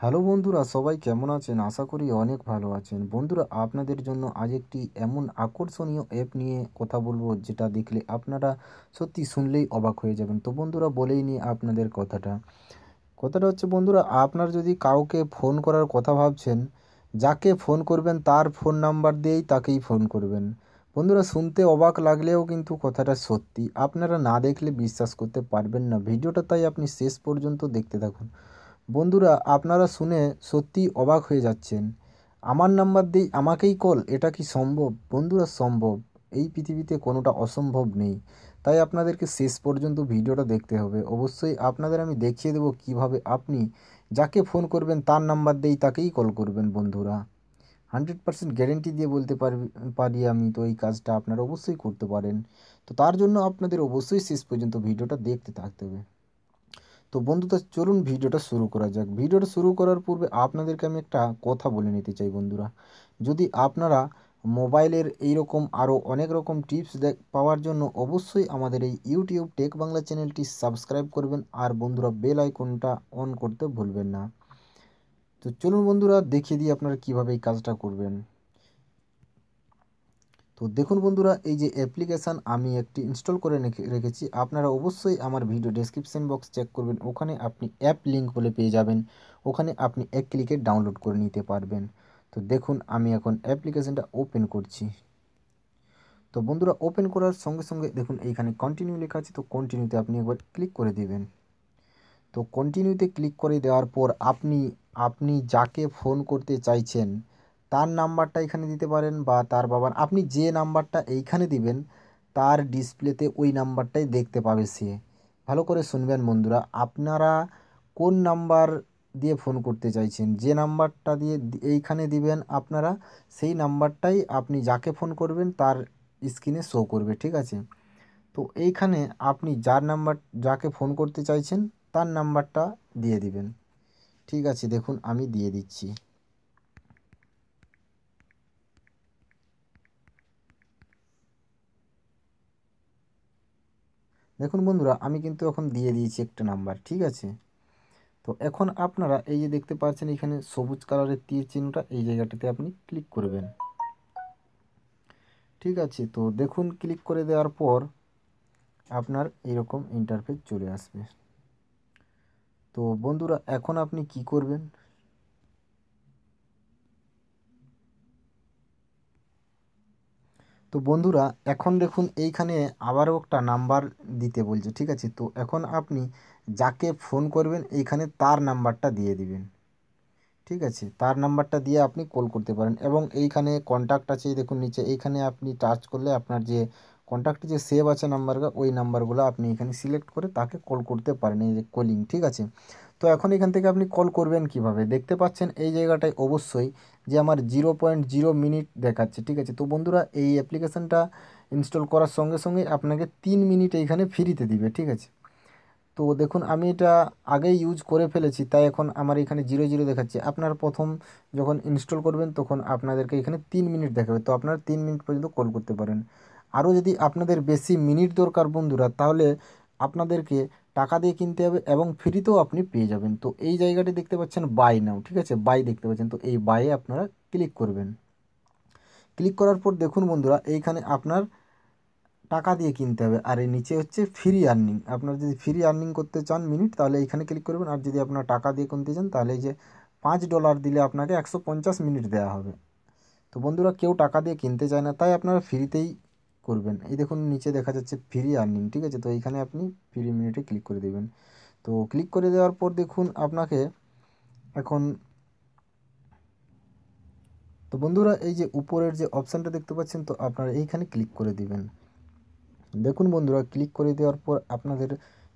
Hello বন্ধুরা, সবাই কেমন আছেন? আশা করি অনেক ভালো আছেন। বন্ধুরা, আপনাদের জন্য আজ একটি এমন আকর্ষণীয় অ্যাপ নিয়ে কথা বলব, যেটা দেখলে আপনারা সত্যি শুনলেই অবাক হয়ে যাবেন। তো বন্ধুরা, বলেই নিই আপনাদের কথাটা। কথাটা হচ্ছে, বন্ধুরা, আপনার যদি কাউকে ফোন করার কথা ভাবছেন, যাকে ফোন করবেন তার ফোন নাম্বার দিয়েই তাকেই ফোন করবেন। বন্ধুরা, শুনতে অবাক লাগলেও কিন্তু কথাটা সত্যি। আপনারা না দেখলে বিশ্বাস করতে পারবেন না। ভিডিওটা তাই আপনি শেষ পর্যন্ত দেখতে থাকুন। বন্ধুরা, আপনারা শুনে সত্যিই অবাক হয়ে যাচ্ছেন। আমার নাম্বার দিয়েই আমাকেই কল, এটা কি সম্ভব? বন্ধুরা, সম্ভব। এই পৃথিবীতে কোনোটা অসম্ভব নেই। তাই আপনাদেরকে শেষ পর্যন্ত ভিডিওটা দেখতে হবে। অবশ্যই আপনাদের আমি দেখিয়ে দেবো কীভাবে আপনি যাকে ফোন করবেন, তার নাম্বার দিয়েই তাকেই কল করবেন, বন্ধুরা। হান্ড্রেড পার্সেন্ট গ্যারেন্টি দিয়ে বলতে পারি আমি, তো এই কাজটা আপনারা অবশ্যই করতে পারেন। তো তার জন্য আপনাদের অবশ্যই শেষ পর্যন্ত ভিডিওটা দেখতে থাকতে হবে। তো বন্ধুরা, চলুন ভিডিওটা শুরু করা যাক। ভিডিওটা শুরু করার পূর্বে আপনাদেরকে আমি একটা কথা বলে নিতে চাই বন্ধুরা। যদি আপনারা মোবাইলের এই রকম আরও অনেক রকম টিপস দেখ, পাওয়ার জন্য অবশ্যই আমাদের এই ইউটিউব টেক বাংলা চ্যানেলটি সাবস্ক্রাইব করবেন আর বন্ধুরা বেল আইকনটা অন করতে ভুলবেন না। তো চলুন বন্ধুরা, দেখিয়ে দিই আপনারা কীভাবে এই কাজটা করবেন। তো দেখুন বন্ধুরা, এই যে অ্যাপ্লিকেশান আমি একটি ইনস্টল করে রেখেছি, আপনারা অবশ্যই আমার ভিডিও ডেসক্রিপশন বক্স চেক করবেন। ওখানে আপনি অ্যাপ লিঙ্ক বলে পেয়ে যাবেন। ওখানে আপনি এক ক্লিকে ডাউনলোড করে নিতে পারবেন। তো দেখুন, আমি এখন অ্যাপ্লিকেশানটা ওপেন করছি। তো বন্ধুরা ওপেন করার সঙ্গে সঙ্গে দেখুন, এইখানে কন্টিনিউ লেখা আছে, তো কন্টিনিউতে আপনি একবার ক্লিক করে দেবেন। তো কন্টিনিউতে ক্লিক করে দেওয়ার পর আপনি আপনি যাকে ফোন করতে চাইছেন তার নাম্বারটা এখানে দিতে পারেন বা তার বাবার, আপনি যে নাম্বারটা এইখানে দিবেন, তার ডিসপ্লেতে ওই নাম্বারটাই দেখতে পাবে সে। ভালো করে শুনবেন বন্ধুরা, আপনারা কোন নাম্বার দিয়ে ফোন করতে চাইছেন? যে নাম্বারটা দিয়ে এইখানে দিবেন আপনারা, সেই নাম্বারটাই আপনি যাকে ফোন করবেন তার স্ক্রিনে শো করবে, ঠিক আছে? তো এইখানে আপনি যার নাম্বার, যাকে ফোন করতে চাইছেন, তার নাম্বারটা দিয়ে দিবেন। ঠিক আছে, দেখুন, আমি দিয়ে দিচ্ছি। দেখুন বন্ধুরা, আমি কিন্তু এখন দিয়ে দিয়েছি একটা নাম্বার, ঠিক আছে? তো এখন আপনারা এই যে দেখতে পাচ্ছেন, এখানে সবুজ কালারের তীর চিহ্নটা এই জায়গাটাতে আপনি ক্লিক করবেন। ঠিক আছে, তো দেখুন ক্লিক করে দেওয়ার পর আপনার এরকম ইন্টারফেস চলে আসবে। তো বন্ধুরা, এখন আপনি কি করবেন? তো বন্ধুরা, এখন দেখুন এইখানে আবারও একটা নাম্বার দিতে বলছে, ঠিক আছে? তো এখন আপনি যাকে ফোন করবেন, এইখানে তার নাম্বারটা দিয়ে দিবেন, ঠিক আছে? তার নাম্বারটা দিয়ে আপনি কল করতে পারেন এবং এইখানে কন্ট্যাক্ট আছে, দেখুন নিচে, এইখানে আপনি টাচ করলে আপনার যে কন্ট্যাক্টে যে সেভ আছে নাম্বারগুলো ওই নাম্বারগুলো আপনি এখানে সিলেক্ট করে তাকে কল করতে পারেন, এই যে কলিং ঠিক আছে? তো এখন এখান থেকে আপনি কল করবেন কীভাবে? দেখতে পাচ্ছেন এই জায়গাটায় অবশ্যই যে আমার জিরো পয়েন্ট জিরো মিনিট দেখাচ্ছে, ঠিক আছে? তো বন্ধুরা, এই অ্যাপ্লিকেশানটা ইনস্টল করার সঙ্গে সঙ্গে আপনাকে তিন মিনিট এইখানে ফ্রিতে দিবে, ঠিক আছে? তো দেখুন, আমি এটা আগেই ইউজ করে ফেলেছি, তাই এখন আমার এখানে জিরো জিরো দেখাচ্ছে। আপনার প্রথম যখন ইনস্টল করবেন, তখন আপনাদেরকে এখানে তিন মিনিট দেখাবে। তো আপনারা তিন মিনিট পর্যন্ত কল করতে পারেন। আরও যদি আপনাদের বেশি মিনিট দরকার বন্ধুরা, তাহলে আপনাদেরকে টাকা দিয়ে কিনতে হবে এবং ফ্রিতেও আপনি পেয়ে যাবেন। তো এই জায়গাটি দেখতে পাচ্ছেন বাই নাও ঠিক আছে? বাই দেখতে পাচ্ছেন। তো এই বাইয়ে আপনারা ক্লিক করবেন। ক্লিক করার পর দেখুন বন্ধুরা, এইখানে আপনার টাকা দিয়ে কিনতে হবে। আর এই নিচে হচ্ছে ফ্রি আর্নিং আপনার যদি ফ্রি আর্নিং করতে চান মিনিট তাহলে এইখানে ক্লিক করবেন। আর যদি আপনার টাকা দিয়ে কিনতে চান, তাহলে এই যে পাঁচ ডলার দিলে আপনাকে একশো পঞ্চাশ মিনিট দেওয়া হবে। তো বন্ধুরা, কেউ টাকা দিয়ে কিনতে চায় না, তাই আপনারা ফ্রিতেই করবেন। এই দেখুন, নিচে দেখা যাচ্ছে ফ্রি আর্নিং ঠিক আছে? তো এইখানে আপনি ফ্রি মিনিটে ক্লিক করে দেবেন। তো ক্লিক করে দেওয়ার পর দেখুন, আপনাকে এখন তো বন্ধুরা, এই যে উপরের যে অপশানটা দেখতে পাচ্ছেন, তো আপনারা এইখানে ক্লিক করে দিবেন। দেখুন বন্ধুরা ক্লিক করে দেওয়ার পর আপনাদের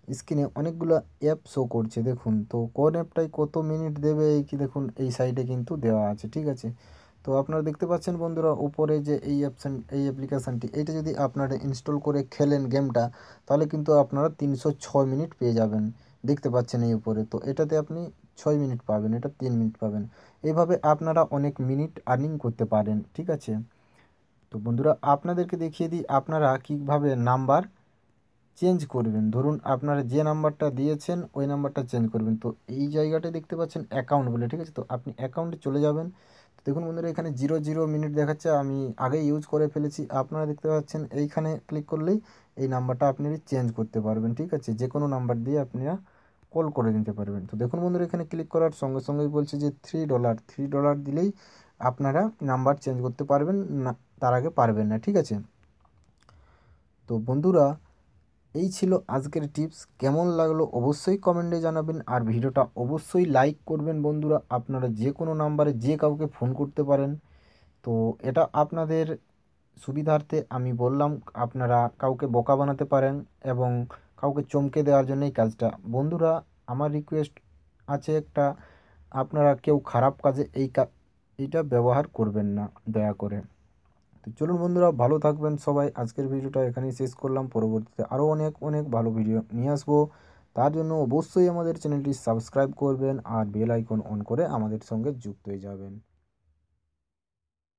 স্ক্রিনে অনেকগুলো অ্যাপ শো করছে, দেখুন। তো কোন অ্যাপটায় কত মিনিট দেবে, এই কি দেখুন, এই সাইডে কিন্তু দেওয়া আছে, ঠিক আছে? তো আপনারা দেখতে পাচ্ছেন বন্ধুরা, উপরে যে এই অপশান এই অ্যাপ্লিকেশানটি এটা যদি আপনারা ইনস্টল করে খেলেন গেমটা তাহলে কিন্তু আপনারা তিনশো ছয় মিনিট পেয়ে যাবেন। দেখতে পাচ্ছেন এই উপরে। তো এটাতে আপনি ছয় মিনিট পাবেন, এটা তিন মিনিট পাবেন। এইভাবে আপনারা অনেক মিনিট আর্নিং করতে পারেন, ঠিক আছে? তো বন্ধুরা, আপনাদেরকে দেখিয়ে দিই আপনারা কীভাবে নাম্বার চেঞ্জ করবেন। ধরুন আপনারা যে নাম্বারটা দিয়েছেন, ওই নাম্বারটা চেঞ্জ করবেন। তো এই জায়গাটা দেখতে পাচ্ছেন অ্যাকাউন্ট বলে, ঠিক আছে? তো আপনি অ্যাকাউন্টে চলে যাবেন। দেখুন বন্ধুরা, এখানে জিরো জিরো মিনিট দেখাচ্ছে, আমি আগে ইউজ করে ফেলেছি। আপনারা দেখতে পাচ্ছেন, এইখানে ক্লিক করলেই এই নাম্বারটা আপনি চেঞ্জ করতে পারবেন, ঠিক আছে? যে কোনো নাম্বার দিয়ে আপনারা কল করে নিতে পারবেন। তো দেখুন বন্ধুরা, এখানে ক্লিক করার সঙ্গে সঙ্গেই বলছে যে থ্রি ডলার থ্রি ডলার দিলেই আপনারা নাম্বার চেঞ্জ করতে পারবেন, না, তার আগে পারবেন না, ঠিক আছে? তো বন্ধুরা এই ছিল আজকের টিপস। কেমন লাগল অবশ্যই কমেন্টে জানাবেন আর ভিডিওটা অবশ্যই লাইক করবেন বন্ধুরা। আপনারা যে কোনো নাম্বারে যে কাউকে ফোন করতে পারেন। তো এটা আপনাদের সুবিধার্থে আমি বললাম আপনারা কাউকে বোকা বানাতে পারেন এবং কাউকে চমকে দেওয়ার জন্য এই কাজটা। বন্ধুরা, আমার রিকোয়েস্ট আছে একটা, আপনারা কেউ খারাপ কাজে এই এইটা ব্যবহার করবেন না, দয়া করে। তো চলুন বন্ধুরা, ভালো থাকবেন সবাই। আজকের ভিডিওটা এখানেই শেষ করলাম। পরবর্তীতে আরও অনেক অনেক ভালো ভিডিও নিয়ে আসব। তার জন্য অবশ্যই আমাদের চ্যানেলটি সাবস্ক্রাইব করবেন আর বেল আইকন অন করে আমাদের সঙ্গে যুক্ত হয়ে যাবেন।